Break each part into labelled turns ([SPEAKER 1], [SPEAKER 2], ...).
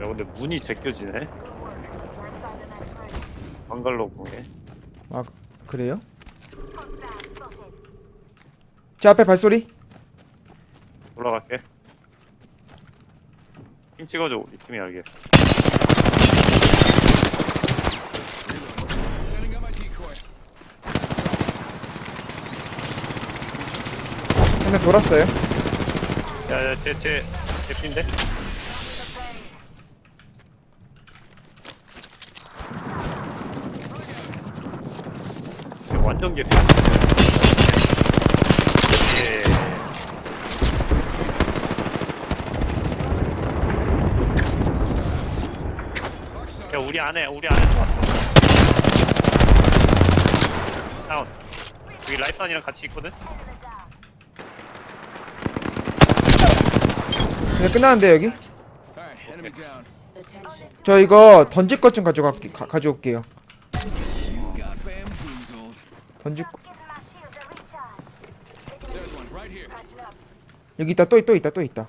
[SPEAKER 1] 야 근데 문이 제껴지네? 방갈로 공에.
[SPEAKER 2] 아 그래요? 제 앞에 발소리?
[SPEAKER 1] 올라갈게. 팀 찍어줘 우리 팀이 알게.
[SPEAKER 3] decoy.
[SPEAKER 2] 한명 돌았어요.
[SPEAKER 1] 야야 쟤쟤 쟤 완전 개피 예. 야 우리 안에 우리 안에 들어왔어 다운 여기 라이프안이랑 같이 있거든?
[SPEAKER 2] 그냥 끝나는데 여기. 저 이거 던질 것 좀 가져갈게 가, 가져올게요. 던질 거. 여기 있다 또, 또 있다 또 있다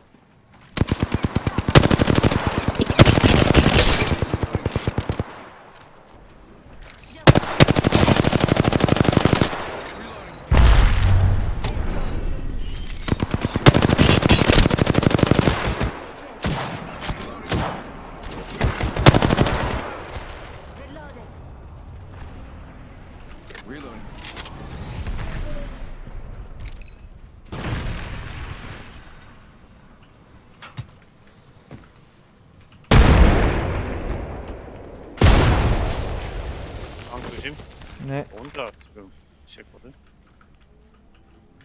[SPEAKER 3] Reloading.
[SPEAKER 1] 방 조심.
[SPEAKER 2] 네.
[SPEAKER 1] 혼자 지금 싫거든.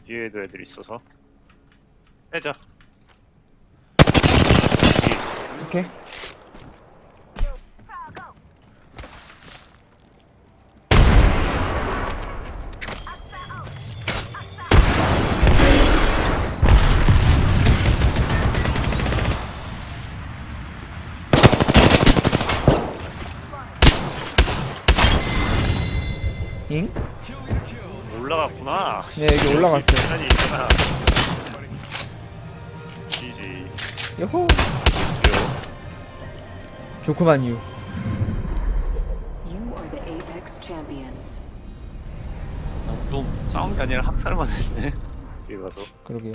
[SPEAKER 1] 뒤에도 애들 있어서. 빼자. 뒤에 있어.
[SPEAKER 2] 오케이 잉?
[SPEAKER 1] 올라갔구나.
[SPEAKER 2] 네, 여기 올라갔어요.
[SPEAKER 1] 시간이 있구나. 지지.
[SPEAKER 2] 요호! 좋구만요
[SPEAKER 4] You are the Apex champions.
[SPEAKER 1] 좀 싸운 게 아니라 학살만 했네. 뒤에 가서.
[SPEAKER 2] 그러게요